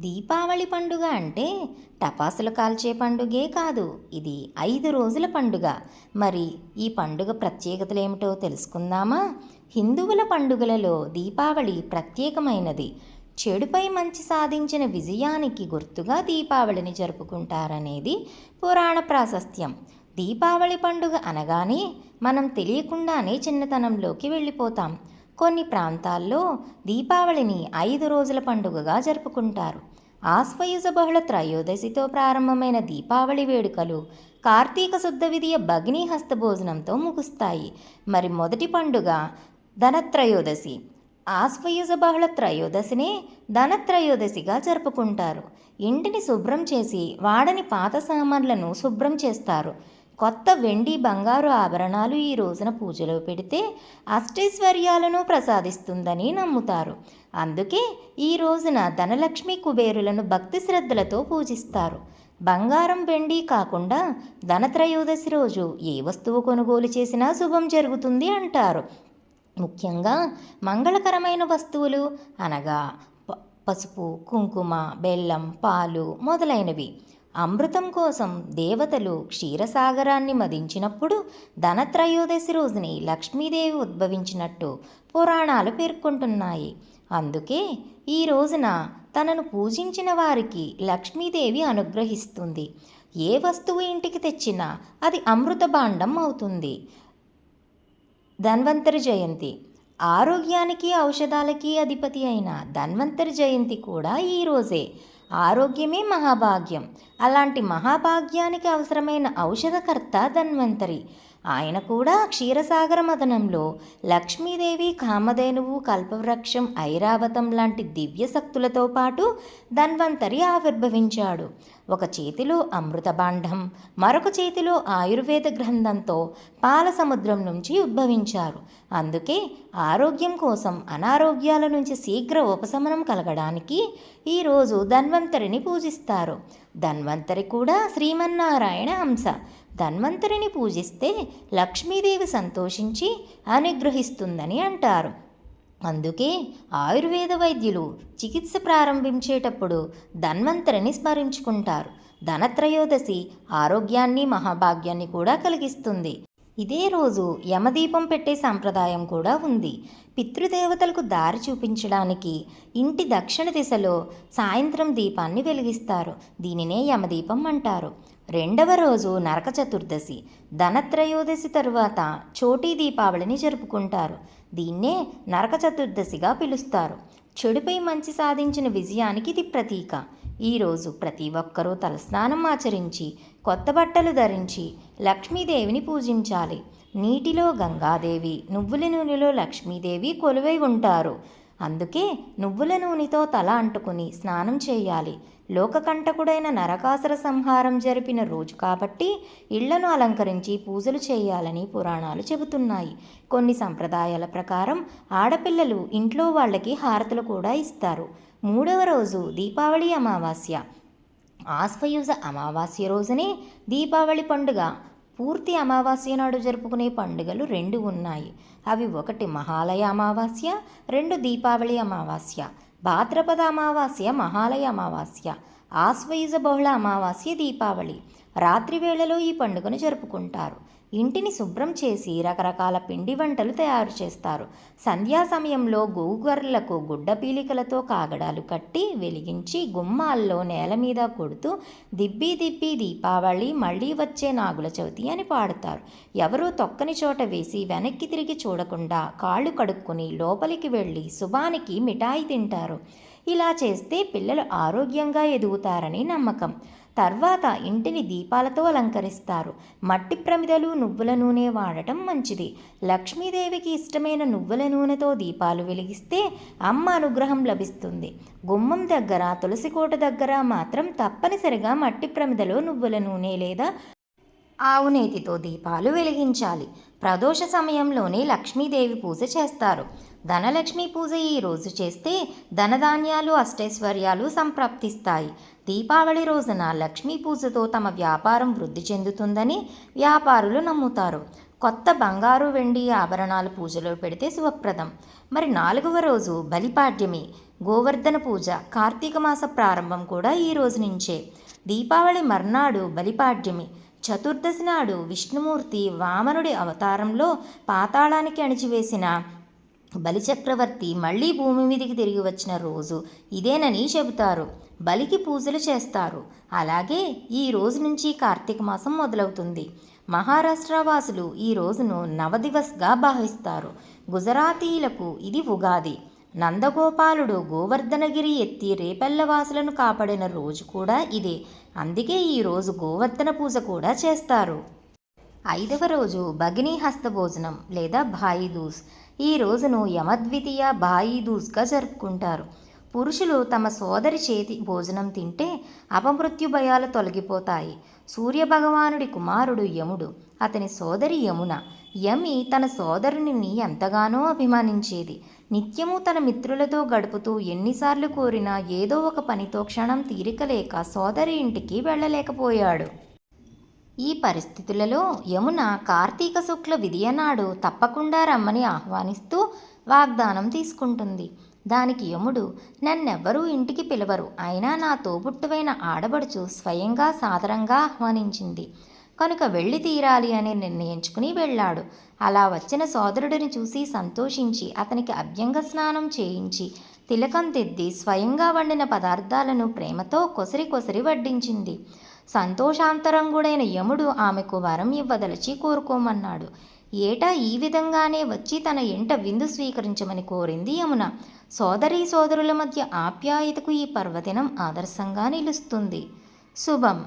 దీపావళి పండుగ అంటే టపాసులు కాల్చే పండుగే కాదు ఇది ఐదు రోజుల పండుగ. మరి ఈ పండుగ ప్రత్యేకతలు ఏమిటో తెలుసుకుందామా? హిందువుల పండుగలలో దీపావళి ప్రత్యేకమైనది. చెడుపై మంచి సాధించిన విజయానికి గుర్తుగా దీపావళిని జరుపుకుంటారనేది పురాణ ప్రాశస్త్యం. దీపావళి పండుగ అనగానే మనం తెలియకుండానే చిన్నతనంలోకి వెళ్ళిపోతాం. కొన్ని ప్రాంతాల్లో దీపావళిని ఐదు రోజుల పండుగగా జరుపుకుంటారు. ఆశ్వయుజ బహుళ త్రయోదశితో ప్రారంభమైన దీపావళి వేడుకలు కార్తీక శుద్ధ విధియ భగ్ని హస్తభోజనంతో ముగుస్తాయి. మరి మొదటి పండుగ ధనత్రయోదశి. ఆశ్వయుజ బహుళ త్రయోదశినే ధనత్రయోదశిగా జరుపుకుంటారు. ఇంటిని శుభ్రం చేసి వాడని పాత సామాన్లను శుభ్రం చేస్తారు. కొత్త వెండి బంగారు ఆభరణాలు ఈ రోజున పూజలో పెడితే అష్టైశ్వర్యాలను ప్రసాదిస్తుందని నమ్ముతారు. అందుకే ఈ రోజున ధనలక్ష్మి కుబేరులను భక్తి శ్రద్ధలతో పూజిస్తారు. బంగారం వెండి కాకుండా ధనత్రయోదశి రోజు ఏ వస్తువు కొనుగోలు చేసినా శుభం జరుగుతుంది అంటారు. ముఖ్యంగా మంగళకరమైన వస్తువులు అనగా ప- పసుపు కుంకుమ బెల్లం పాలు మొదలైనవి. అమృతం కోసం దేవతలు క్షీరసాగరాన్ని మదించినప్పుడు ధనత్రయోదశి రోజుని లక్ష్మీదేవి ఉద్భవించినట్టు పురాణాలు పేర్కొంటున్నాయి. అందుకే ఈ రోజున తనను పూజించిన వారికి లక్ష్మీదేవి అనుగ్రహిస్తుంది. ఏ వస్తువు ఇంటికి తెచ్చినా అది అమృత భాండం అవుతుంది. ధన్వంతరి జయంతి. ఆరోగ్యానికి ఔషధాలకి అధిపతి అయిన ధన్వంతరి జయంతి కూడా ఈ రోజే. ఆరోగ్యమే మహాభాగ్యం. అలాంటి మహాభాగ్యానికి అవసరమైన ఔషధకర్త ధన్వంతరి. ఆయన కూడా క్షీరసాగర మదనంలో లక్ష్మీదేవి కామధేనువు కల్పవృక్షం ఐరావతం లాంటి దివ్య శక్తులతో పాటు ధన్వంతరి ఆవిర్భవించాడు. ఒక చేతిలో అమృతభాండం మరొక చేతిలో ఆయుర్వేద గ్రంథంతో పాలసముద్రం నుంచి ఉద్భవించారు. అందుకే ఆరోగ్యం కోసం అనారోగ్యాల నుంచి శీఘ్ర ఉపశమనం కలగడానికి ఈరోజు ధన్వంతరిని పూజిస్తారు. ధన్వంతరి కూడా శ్రీమన్నారాయణ అంశ. ధన్వంతరిని పూజిస్తే లక్ష్మీదేవి సంతోషించి అనుగ్రహిస్తుందని అంటారు. అందుకే ఆయుర్వేద వైద్యులు చికిత్స ప్రారంభించేటప్పుడు ధన్వంతరిని స్మరించుకుంటారు. ధనత్రయోదశి ఆరోగ్యాన్ని మహాభాగ్యాన్ని కూడా కలిగిస్తుంది. ఇదే రోజు యమదీపం పెట్టే సాంప్రదాయం కూడా ఉంది. పితృదేవతలకు దారి చూపించడానికి ఇంటి దక్షిణ దిశలో సాయంత్రం దీపాన్ని వెలిగిస్తారు. దీనినే యమదీపం అంటారు. రెండవ రోజు నరక చతుర్దశి. ధనత్రయోదశి తరువాత చోటీ దీపావళిని జరుపుకుంటారు. దీన్నే నరక చతుర్దశిగా పిలుస్తారు. చెడుపై మంచి సాధించిన విజయానికి ఇది ప్రతీక. ఈరోజు ప్రతి ఒక్కరూ తలస్నానం ఆచరించి కొత్త బట్టలు ధరించి లక్ష్మీదేవిని పూజించాలి. నీటిలో గంగాదేవి నువ్వుల నూనెలో లక్ష్మీదేవి కొలువై ఉంటారు. అందుకే నువ్వుల నూనెతో తల అంటుకుని స్నానం చేయాలి. లోకకంటకుడైన నరకాసుర సంహారం జరిపిన రోజు కాబట్టి ఇళ్ళను అలంకరించి పూజలు చేయాలని పురాణాలు చెబుతున్నాయి. కొన్ని సంప్రదాయాల ప్రకారం ఆడపిల్లలు ఇంట్లో వాళ్ళకి హారతులు కూడా ఇస్తారు. మూడవ రోజు దీపావళి అమావాస్య. ఆశ్వయుజ అమావాస్య రోజునే దీపావళి పండుగ. పూర్తి అమావాస్య నాడు జరుపుకునే పండుగలు రెండు ఉన్నాయి. అవి ఒకటి మహాలయ అమావాస్య రెండు దీపావళి అమావాస్య. భాద్రపద అమావాస్య మహాలయ అమావాస్య. ఆశ్వయుజ బహుళ అమావాస్య దీపావళి. రాత్రి వేళలో ఈ పండుగను జరుపుకుంటారు. ఇంటిని శుభ్రం చేసి రకరకాల పిండి వంటలు తయారు చేస్తారు. సంధ్యా సమయంలో గోగర్లకు గుడ్డ పీలికలతో కాగడాలు కట్టి వెలిగించి గుమ్మాల్లో నేల మీద కొడుతూ దిబ్బి దిబ్బి దీపావళి మళ్ళీ వచ్చే నాగుల చవితి అని పాడుతారు. ఎవరూ తొక్కని చోట వేసి వెనక్కి తిరిగి చూడకుండా కాళ్ళు కడుక్కొని లోపలికి వెళ్ళి శుభానికి మిఠాయి తింటారు. ఇలా చేస్తే పిల్లలు ఆరోగ్యంగా ఎదుగుతారని నమ్మకం. తర్వాత ఇంటిని దీపాలతో అలంకరిస్తారు. మట్టి ప్రమిదలు నువ్వుల నూనె వాడటం మంచిది. లక్ష్మీదేవికి ఇష్టమైన నువ్వుల నూనెతో దీపాలు వెలిగిస్తే అమ్మ అనుగ్రహం లభిస్తుంది. గుమ్మం దగ్గర తులసి కోట దగ్గర మాత్రం తప్పనిసరిగా మట్టి ప్రమిదలో నువ్వుల నూనె లేదా ఆవునేతితో దీపాలు వెలిగించాలి. ప్రదోష సమయంలోనే లక్ష్మీదేవి పూజ చేస్తారు. ధనలక్ష్మి పూజ ఈ రోజు చేస్తే ధనధాన్యాలు అష్టైశ్వర్యాలు సంప్రాప్తిస్తాయి. దీపావళి రోజున లక్ష్మీ పూజతో తమ వ్యాపారం వృద్ధి చెందుతుందని వ్యాపారులు నమ్ముతారు. కొత్త బంగారు వెండి ఆభరణాలు పూజలో పెడితే శుభప్రదం. మరి నాలుగవ రోజు బలిపాడ్యమి గోవర్ధన పూజ కార్తీక మాస ప్రారంభం కూడా ఈ రోజు నుంచే. దీపావళి మర్నాడు బలిపాడ్యమి చతుర్దశి నాడు విష్ణుమూర్తి వామనుడి అవతారంలో పాతాళానికి అణిచివేసిన బలిచక్రవర్తి మళ్ళీ భూమి మీదకి తిరిగి వచ్చిన రోజు ఇదేనని చెబుతారు. బలికి పూజలు చేస్తారు. అలాగే ఈ రోజు నుంచి కార్తీక మాసం మొదలవుతుంది. మహారాష్ట్ర వాసులు ఈ రోజును నవదివస్గా భావిస్తారు. గుజరాతీయులకు ఇది ఉగాది. నందగోపాలుడు గోవర్ధనగిరి ఎత్తి రేపెల్లవాసులను కాపాడిన రోజు కూడా ఇదే. అందుకే ఈరోజు గోవర్ధన పూజ కూడా చేస్తారు. ఐదవ రోజు భగినీ హస్త భోజనం లేదా భాయిదూస్ ఈ రోజును యమద్వితీయ భాయిదూస్గా జరుపుకుంటారు. పురుషులు తమ సోదరి చేతి భోజనం తింటే అపమృత్యు భయాలు తొలగిపోతాయి. సూర్యభగవానుడి కుమారుడు యముడు అతని సోదరి యమున. యమి తన సోదరుని ఎంతగానో అభిమానించేది. నిత్యము తన మిత్రులతో గడుపుతూ ఎన్నిసార్లు కోరినా ఏదో ఒక పనితో క్షణం తీరిక లేక సోదరి ఇంటికి వెళ్ళలేకపోయాడు. ఈ పరిస్థితులలో యమున కార్తీక శుక్ల విధియనాడు తప్పకుండా రమ్మని ఆహ్వానిస్తూ వాగ్దానం తీసుకుంటుంది. దానికి యముడు నన్నెవ్వరూ ఇంటికి పిలవరు. అయినా నా తోబుట్టువైన ఆడబడుచు స్వయంగా సాదరంగా ఆహ్వానించింది. కనుక వెళ్ళి తీరాలి అని నిర్ణయించుకుని వెళ్ళాడు. అలా వచ్చిన సోదరుడిని చూసి సంతోషించి అతనికి అభ్యంగ స్నానం చేయించి తిలకం తెద్ది స్వయంగా వండిన పదార్థాలను ప్రేమతో కొసరి కొసరి వడ్డించింది. సంతోషాంతరంగుడైన యముడు ఆమెకు వరం ఇవ్వదలచి కోరుకోమన్నాడు. ఏటా ఈ విధంగానే వచ్చి తన ఎంట విందు స్వీకరించమని కోరింది యమున. సోదరీ సోదరుల మధ్య ఆప్యాయతకు ఈ పర్వదినం ఆదర్శంగా నిలుస్తుంది. శుభం.